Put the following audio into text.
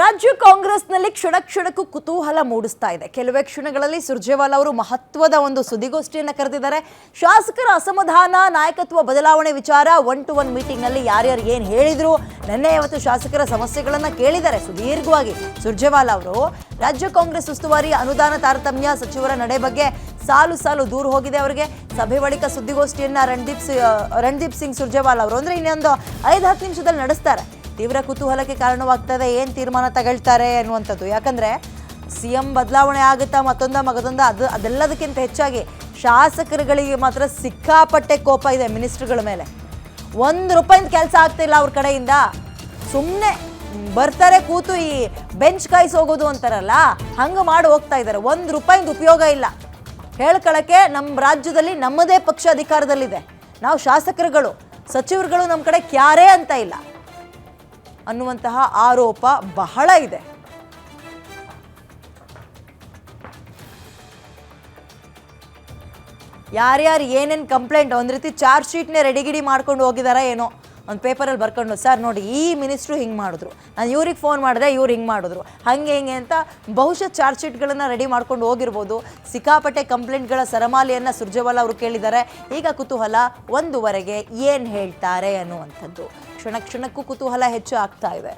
ರಾಜ್ಯ ಕಾಂಗ್ರೆಸ್ನಲ್ಲಿ ಕ್ಷಣ ಕ್ಷಣಕ್ಕೂ ಕುತೂಹಲ ಮೂಡಿಸ್ತಾ ಇದೆ. ಕೆಲವೇ ಕ್ಷಣಗಳಲ್ಲಿ ಸುರ್ಜೇವಾಲಾ ಅವರು ಮಹತ್ವದ ಒಂದು ಸುದ್ದಿಗೋಷ್ಠಿಯನ್ನು ಕರೆದಿದ್ದಾರೆ. ಶಾಸಕರ ಅಸಮಾಧಾನ, ನಾಯಕತ್ವ ಬದಲಾವಣೆ ವಿಚಾರ ಒನ್ ಟು ಒನ್ ಮೀಟಿಂಗ್ನಲ್ಲಿ ಯಾರ್ಯಾರು ಏನು ಹೇಳಿದರು, ನಿನ್ನೆ ಇವತ್ತು ಶಾಸಕರ ಸಮಸ್ಯೆಗಳನ್ನು ಕೇಳಿದ್ದಾರೆ. ಸುದೀರ್ಘವಾಗಿ ಸುರ್ಜೇವಾಲಾ ಅವರು, ರಾಜ್ಯ ಕಾಂಗ್ರೆಸ್ ಉಸ್ತುವಾರಿ ಅನುದಾನ ತಾರತಮ್ಯ ಸಚಿವರ ನಡೆ ಬಗ್ಗೆ ಸಾಲು ಸಾಲು ದೂರು ಹೋಗಿದೆ ಅವರಿಗೆ. ಸಭೆ ಬಳಿಕ ಸುದ್ದಿಗೋಷ್ಠಿಯನ್ನು ರಣದೀಪ್ ರಣದೀಪ್ ಸಿಂಗ್ ಸುರ್ಜೇವಾಲಾ ಅವರು, ಅಂದರೆ ಇನ್ನೊಂದು ಐದು ಹತ್ತು ನಿಮಿಷದಲ್ಲಿ ನಡೆಸ್ತಾರೆ. ತೀವ್ರ ಕುತೂಹಲಕ್ಕೆ ಕಾರಣವಾಗ್ತದೆ, ಏನು ತೀರ್ಮಾನ ತಗೊಳ್ತಾರೆ ಅನ್ನುವಂಥದ್ದು. ಯಾಕಂದರೆ ಸಿ ಎಂ ಬದಲಾವಣೆ ಆಗುತ್ತಾ ಮತ್ತೊಂದ ಮಗದೊಂದ, ಅದು ಅದೆಲ್ಲದಕ್ಕಿಂತ ಹೆಚ್ಚಾಗಿ ಶಾಸಕರುಗಳಿಗೆ ಮಾತ್ರ ಸಿಕ್ಕಾಪಟ್ಟೆ ಕೋಪ ಇದೆ ಮಿನಿಸ್ಟ್ರುಗಳ ಮೇಲೆ. ಒಂದು ರೂಪಾಯಿಂದ ಕೆಲಸ ಆಗ್ತಿಲ್ಲ ಅವ್ರ ಕಡೆಯಿಂದ. ಸುಮ್ಮನೆ ಬರ್ತಾರೆ ಕೂತು ಈ ಬೆಂಚ್ ಕಾಯಿಸಿ ಹೋಗೋದು ಅಂತಾರಲ್ಲ, ಹಂಗೆ ಮಾಡಿ ಹೋಗ್ತಾ ಇದ್ದಾರೆ ಒಂದು ರೂಪಾಯಿಂದ ಉಪಯೋಗ ಇಲ್ಲ. ಹೇಳ್ಕೊಳಕ್ಕೆ ನಮ್ಮ ರಾಜ್ಯದಲ್ಲಿ ನಮ್ಮದೇ ಪಕ್ಷ ಅಧಿಕಾರದಲ್ಲಿದೆ. ನಾವು ಶಾಸಕರುಗಳು, ಸಚಿವರುಗಳು ನಮ್ಮ ಕಡೆ ಕ್ಯಾರೇ ಅಂತ ಇಲ್ಲ. ಅನ್ನುವಂತಹ ಆರೋಪ ಬಹಳ ಇದೆ. ಯಾರ್ಯಾರು ಏನೇನು ಕಂಪ್ಲೇಂಟ್ ಒಂದು ರೀತಿ ಚಾರ್ಜ್ ಶೀಟ್ನೇ ರೆಡಿಗಿಡಿ ಮಾಡ್ಕೊಂಡು ಹೋಗಿದಾರಾ ಏನೋ? ಒಂದು ಪೇಪರಲ್ಲಿ ಬರ್ಕೊಂಡು, ಸರ್ ನೋಡಿ, ಈ ಮಿನಿಸ್ಟ್ರು ಹಿಂಗೆ ಮಾಡಿದ್ರು. ನಾನು ಇವ್ರಿಗೆ ಫೋನ್ ಮಾಡಿದೆ, ಇವ್ರು ಹಿಂಗೆ ಮಾಡಿದ್ರು. ಹಾಗೆ ಹಿಂಗೆ ಅಂತ ಬಹುಶಃ ಚಾರ್ಜ್ ಶೀಟ್ಗಳನ್ನು ರೆಡಿ ಮಾಡ್ಕೊಂಡು ಹೋಗಿರ್ಬೋದು. ಸಿಕ್ಕಾಪಟ್ಟೆ ಕಂಪ್ಲೇಂಟ್ಗಳ ಸರಮಾಲೆಯನ್ನು ಸುರ್ಜೇವಾಲ ಅವರು ಕೇಳಿದ್ದಾರೆ. ಈಗ ಕುತೂಹಲ, ಒಂದುವರೆಗೆ ಏನು ಹೇಳ್ತಾರೆ ಅನ್ನುವಂಥದ್ದು. ಕ್ಷಣ ಕ್ಷಣಕ್ಕೂ ಕುತೂಹಲ ಹೆಚ್ಚು ಆಗ್ತಾ ಇದೆ.